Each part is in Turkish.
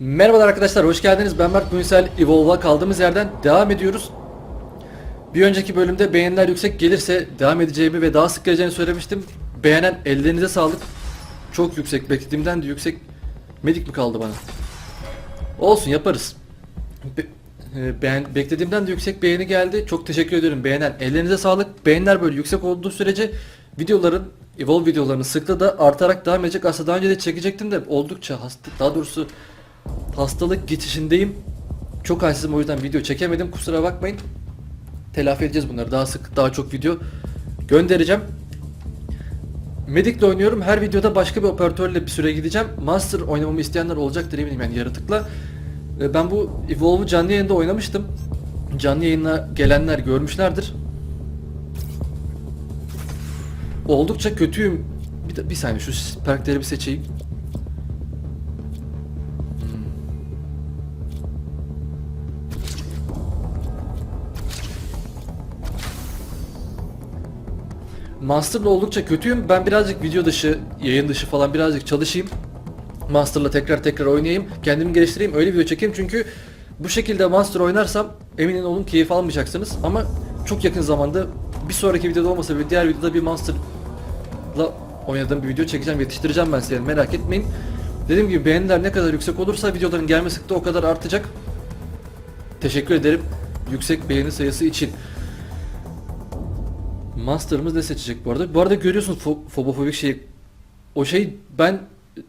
Merhabalar arkadaşlar, hoş geldiniz. Ben Mert Günsel. Evolve'a kaldığımız yerden devam ediyoruz. Bir önceki bölümde beğeniler yüksek gelirse devam edeceğimi ve daha sık geleceğini söylemiştim. Beğenen ellerinize sağlık. Çok yüksek, beklediğimden de yüksek. Medik mi kaldı bana? Olsun yaparız. Be- e, beğen, beklediğimden de yüksek beğeni geldi. Çok teşekkür ederim beğenen. Ellerinize sağlık. Beğeniler böyle yüksek olduğu sürece videoların Evolve videolarının sıklığı da artarak devam edecek. Aslında daha önce de çekecektim de oldukça hasta, daha doğrusu hastalık geçişindeyim. Çok halsizim o yüzden video çekemedim. Kusura bakmayın. Telafi edeceğiz bunları. Daha sık, daha çok video göndereceğim. Medic'le oynuyorum. Her videoda başka bir operatörle bir süre gideceğim. Master oynamamı isteyenler olacaktır eminim yani yaratıkla. Ee, Ben bu Evolve'u canlı yayında oynamıştım. Canlı yayına gelenler görmüşlerdir. Oldukça kötüyüm. Bir, bir saniye şu perkleri bir seçeyim. Master'la oldukça kötüyüm. Ben birazcık video dışı, yayın dışı falan birazcık çalışayım. Master'la tekrar tekrar oynayayım. Kendimi geliştireyim. Öyle video çekeyim çünkü bu şekilde Master oynarsam eminim olun keyif almayacaksınız. Ama çok yakın zamanda bir sonraki videoda olmasa bile diğer videoda bir Master'la oynadığım bir video çekeceğim. Yetiştireceğim ben size merak etmeyin. Dediğim gibi beğeniler ne kadar yüksek olursa videoların gelme sıklığı o kadar artacak. Teşekkür ederim yüksek beğeni sayısı için. Master'ımız ne seçecek bu arada? Bu arada görüyorsunuz fo- fobofobik şey. O şey ben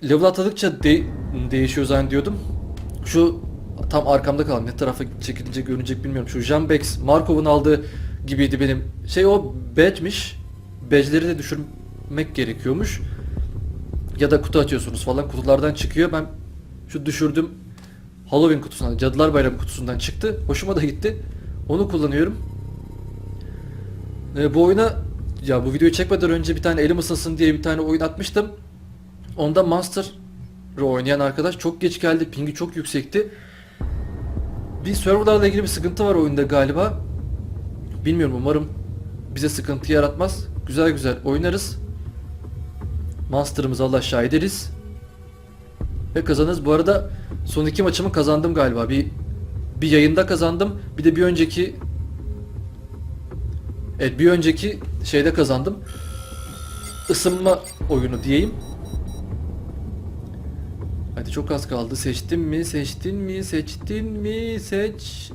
level atladıkça de- değişiyor zannediyordum. Şu tam arkamda kalan ne tarafa çekilince görünecek bilmiyorum. Şu Jambex Markov'un aldığı gibiydi benim. Şey o badge'miş. Badge'leri de düşürmek gerekiyormuş. Ya da kutu açıyorsunuz falan kutulardan çıkıyor. Ben şu düşürdüm Halloween kutusundan, Cadılar Bayramı kutusundan çıktı. Hoşuma da gitti. Onu kullanıyorum. E, bu oyuna ya bu videoyu çekmeden önce bir tane elim ısınsın diye bir tane oyun atmıştım. Onda Monster'ı oynayan arkadaş çok geç geldi. Pingi çok yüksekti. Bir serverlarla ilgili bir sıkıntı var oyunda galiba. Bilmiyorum umarım bize sıkıntı yaratmaz. Güzel güzel oynarız. Monster'ımızı Allah şahit ederiz. Ve kazanırız. Bu arada son iki maçımı kazandım galiba. Bir bir yayında kazandım. Bir de bir önceki Evet bir önceki şeyde kazandım. Isınma oyunu diyeyim. Hadi çok az kaldı. Seçtin mi? Seçtin mi? Seçtin mi? Seç.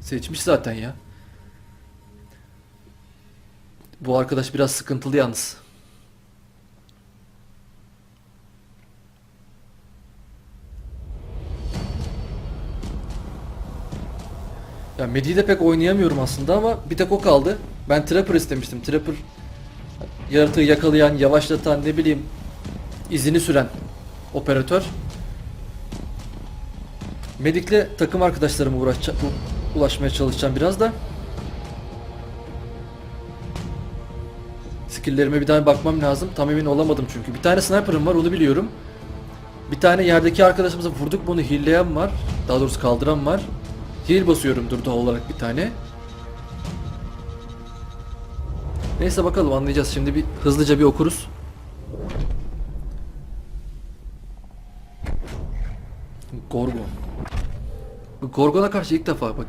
Seçmiş zaten ya. Bu arkadaş biraz sıkıntılı yalnız. Ya Medi'yi de pek oynayamıyorum aslında ama bir tek o kaldı. Ben Trapper istemiştim. Trapper yaratığı yakalayan, yavaşlatan, ne bileyim izini süren operatör. Medik'le takım arkadaşlarıma uğraşacağım, ulaşmaya çalışacağım biraz da. Skill'lerime bir daha bakmam lazım. Tam emin olamadım çünkü. Bir tane sniper'ım var onu biliyorum. Bir tane yerdeki arkadaşımıza vurduk bunu hilleyen var. Daha doğrusu kaldıran var. Heal basıyorumdur doğal olarak bir tane. Neyse bakalım anlayacağız. Şimdi bir hızlıca bir okuruz. Gorgon. Gorgon'a karşı ilk defa bak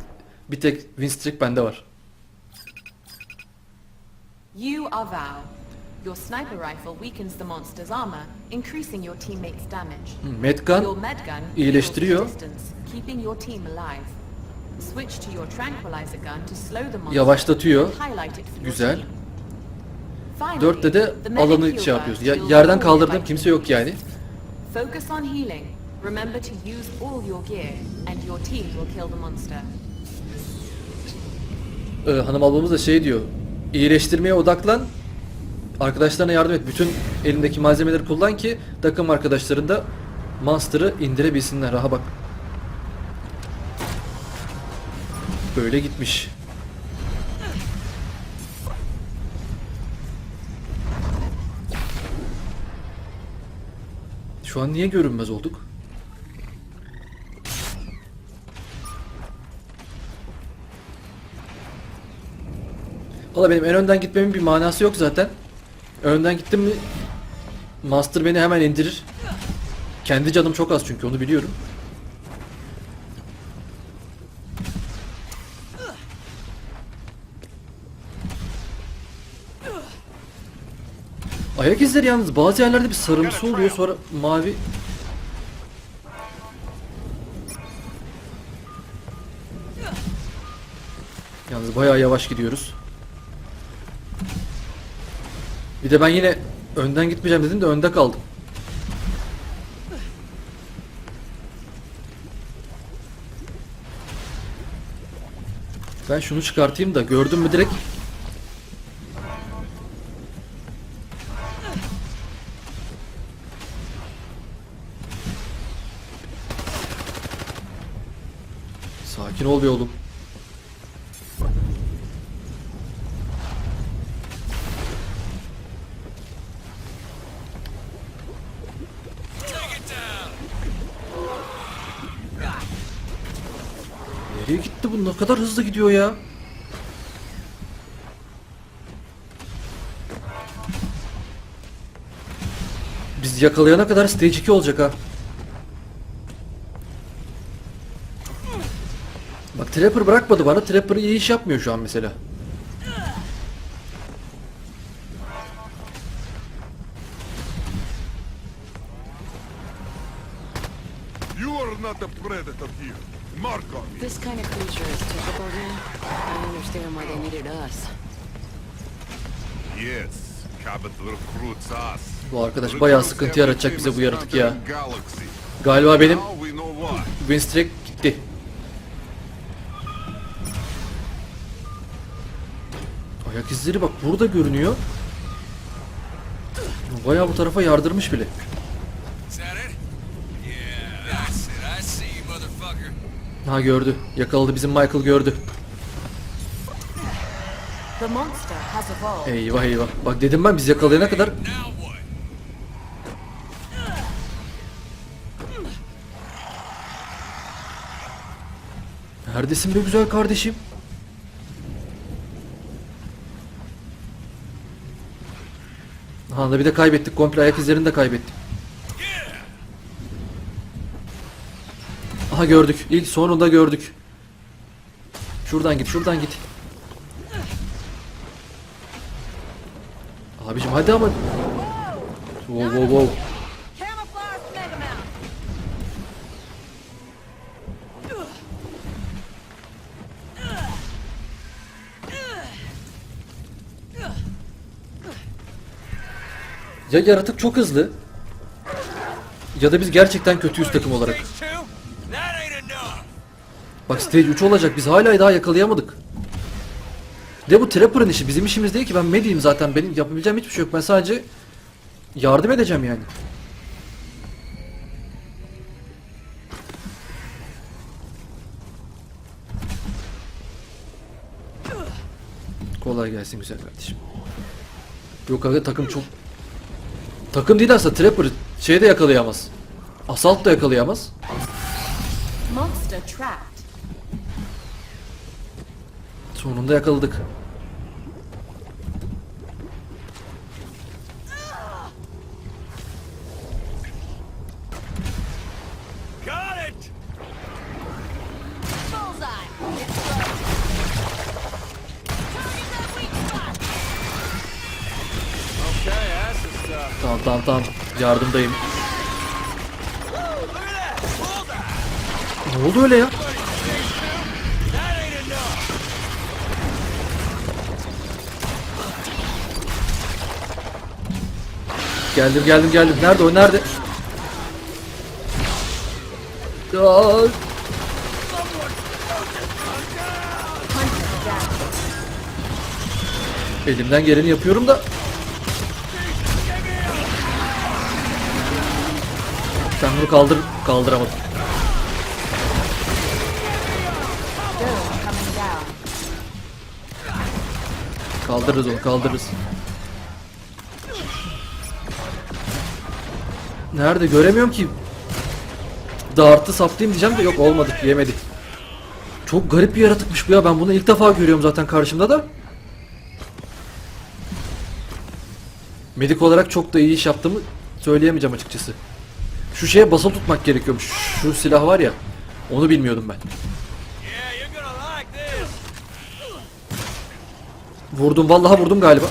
bir tek win streak bende var. You are Val. Your sniper rifle weakens the monster's armor, increasing your teammates' damage. Hmm, Medgun iyileştiriyor. keeping your team alive. Yavaşlatıyor. Güzel. Dörtte de alanı şey yapıyoruz. Ya, yerden by kimse yok yani. Focus on healing. Remember to use all your gear, and your team will kill the monster. Ee, hanım ablamız da şey diyor. İyileştirmeye odaklan. Arkadaşlarına yardım et. Bütün elindeki malzemeleri kullan ki takım arkadaşların da Monster'ı indirebilsinler. Aha bak. Böyle gitmiş. Şu an niye görünmez olduk? Valla benim en önden gitmemin bir manası yok zaten. Önden gittim mi Master beni hemen indirir. Kendi canım çok az çünkü onu biliyorum. Ayak izleri yalnız bazı yerlerde bir sarımsı oluyor sonra mavi Yalnız bayağı yavaş gidiyoruz. Bir de ben yine önden gitmeyeceğim dedim de önde kaldım. Ben şunu çıkartayım da gördün mü direkt Sakin ol oğlum. Nereye gitti bu? Ne kadar hızlı gidiyor ya? Biz yakalayana kadar stage 2 olacak ha. Trapper bırakmadı bana. Trapper iyi iş yapmıyor şu an mesela. You are not a predator here. Mark on me. This kind of creature is typical here. I understand why they needed us. Yes, Cabot recruits us. Bu arkadaş bayağı sıkıntı yaratacak bize bu yaratık ya. Galiba benim Now we know why. win streak gitti. Ayak izleri bak burada görünüyor. Bayağı bu tarafa yardırmış bile. Ha gördü. Yakaladı bizim Michael gördü. Eyvah eyvah. Bak dedim ben biz yakalayana kadar? Neredesin be güzel kardeşim? Ha da bir de kaybettik. Komple ayak izlerini de kaybettik. Aha gördük. İlk sonunda gördük. Şuradan git, şuradan git. Abicim hadi ama. Wow wow wow. Ya yaratık çok hızlı. Ya da biz gerçekten kötüyüz takım olarak. Bak stage 3 olacak. Biz hala daha yakalayamadık. De bu Trapper'ın işi. Bizim işimiz değil ki. Ben Medi'yim zaten. Benim yapabileceğim hiçbir şey yok. Ben sadece yardım edeceğim yani. Kolay gelsin güzel kardeşim. Yok abi takım çok... Takım değil aslında Trapper şey de yakalayamaz. Asalt da yakalayamaz. Sonunda yakaladık. Tamam tamam tamam. Yardımdayım. Ne oldu öyle ya? Geldim geldim geldim. Nerede o nerede? Aa, Elimden geleni yapıyorum da. Sen bunu kaldır kaldıramadın. Kaldırırız onu kaldırırız. Nerede göremiyorum ki. Dartı saplayayım diyeceğim de yok olmadı yemedi. Çok garip bir yaratıkmış bu ya ben bunu ilk defa görüyorum zaten karşımda da. Medik olarak çok da iyi iş yaptığımı söyleyemeyeceğim açıkçası. Şu şeye basılı tutmak gerekiyormuş. Şu silah var ya. Onu bilmiyordum ben. Vurdum vallahi vurdum galiba.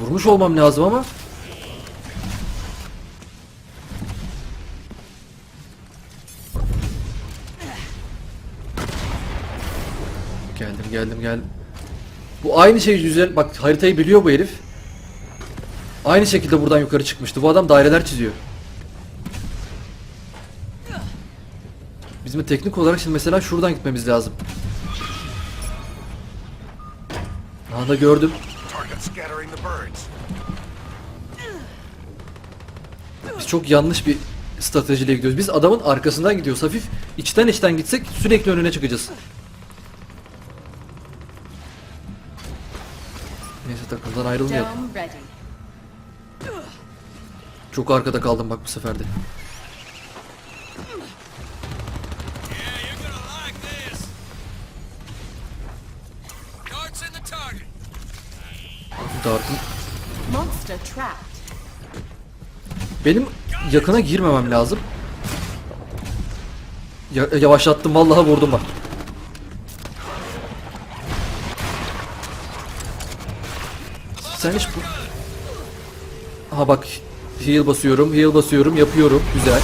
Vurmuş olmam lazım ama. Geldim geldim geldim. Bu aynı şey yüzünden bak haritayı biliyor bu herif. Aynı şekilde buradan yukarı çıkmıştı. Bu adam daireler çiziyor. Bizim teknik olarak şimdi mesela şuradan gitmemiz lazım. Aha da gördüm. Biz çok yanlış bir stratejiyle gidiyoruz. Biz adamın arkasından gidiyoruz. Hafif içten içten gitsek sürekli önüne çıkacağız. Neyse takımdan ayrılmayalım. Çok arkada kaldım bak bu sefer de. Yeah, you're gonna like this. Darts in the target. Dart'ın. Monster trapped. Benim yakına girmemem lazım. Ya- yavaşlattım vallahi vurdum bak. Sen hiç bu... Aha bak heal basıyorum, heal basıyorum, yapıyorum. Güzel.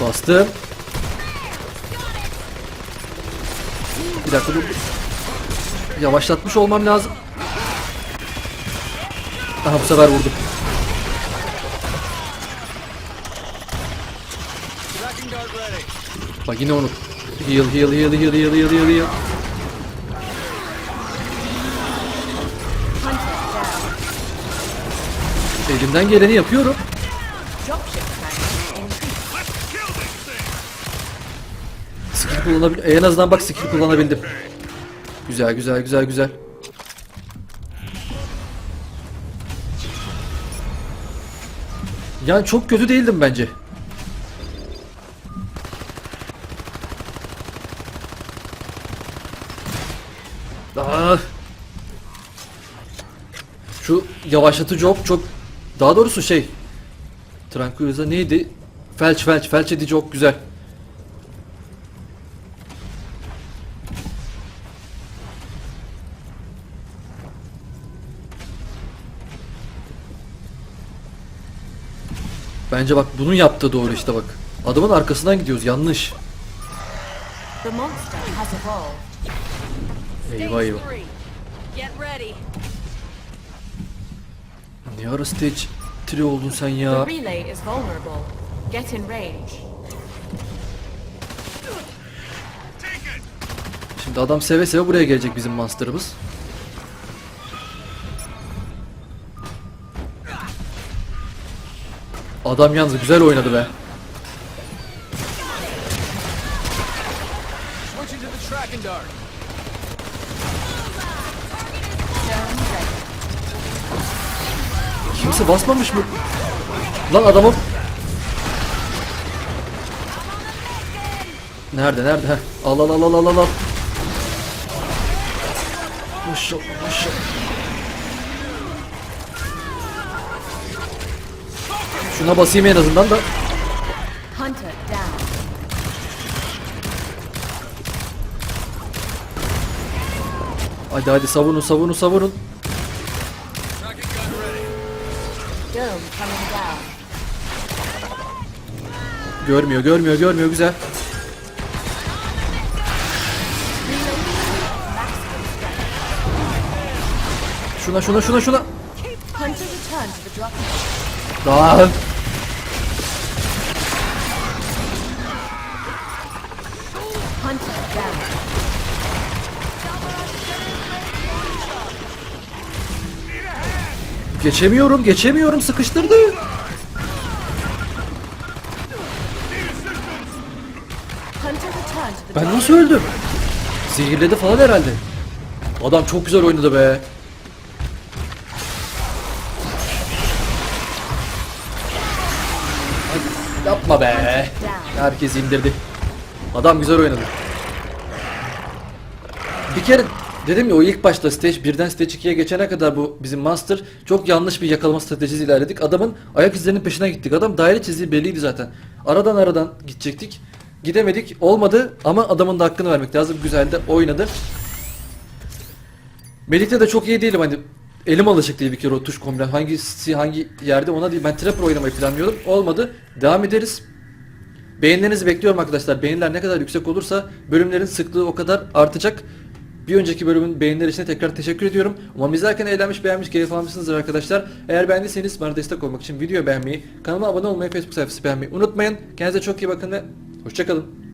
Bastım. Bir dakika dur. Yavaşlatmış olmam lazım. Aha bu sefer vurdum. Bak yine onu. Heal heal heal heal heal heal heal Elimden geleni yapıyorum. Skill kullanabil en azından bak skill kullanabildim. Güzel güzel güzel güzel. Yani çok kötü değildim bence. Ah. Şu yavaşlatıcı ok çok daha doğrusu şey Tranquilizer neydi? Felç felç felç edici ok güzel. Bence bak bunun yaptığı doğru işte bak. Adamın arkasından gidiyoruz yanlış. Eyvah eyvah. Ne ara stage 3 oldun sen ya? The relay is vulnerable. Get in range. Şimdi adam seve seve buraya gelecek bizim monster'ımız. Adam yalnız güzel oynadı be. Switching to the tracking dart. Kimse basmamış mı? Lan adamım. Nerede nerede? Heh. Al al al al al al, al. Maşallah maşallah. Şuna basayım en azından da. Hadi hadi savunun savunun savunun. Dome coming down. Görmüyor görmüyor görmüyor güzel. Şuna şuna şuna şuna. Hunter return to the drop. Lan. Geçemiyorum geçemiyorum sıkıştırdı. Ben nasıl öldüm? Zehirledi falan herhalde. Adam çok güzel oynadı be. Yapma be. Herkes indirdi. Adam güzel oynadı. Bir kere Dedim ya o ilk başta stage 1'den stage 2'ye geçene kadar bu bizim master çok yanlış bir yakalama stratejisi ilerledik. Adamın ayak izlerinin peşine gittik. Adam daire çizdiği belliydi zaten. Aradan aradan gidecektik. Gidemedik. Olmadı ama adamın da hakkını vermek lazım. Güzel de oynadı. Melih'te de çok iyi değilim hani elim alışık değil bir kere o tuş kombinasyon hangisi hangi yerde ona değil ben trapper oynamayı planlıyordum olmadı devam ederiz beğenilerinizi bekliyorum arkadaşlar beğeniler ne kadar yüksek olursa bölümlerin sıklığı o kadar artacak bir önceki bölümün beğeniler için tekrar teşekkür ediyorum. Umarım izlerken eğlenmiş, beğenmiş, keyif almışsınızdır arkadaşlar. Eğer beğendiyseniz bana destek olmak için video beğenmeyi, kanalıma abone olmayı, Facebook sayfası beğenmeyi unutmayın. Kendinize çok iyi bakın ve hoşçakalın.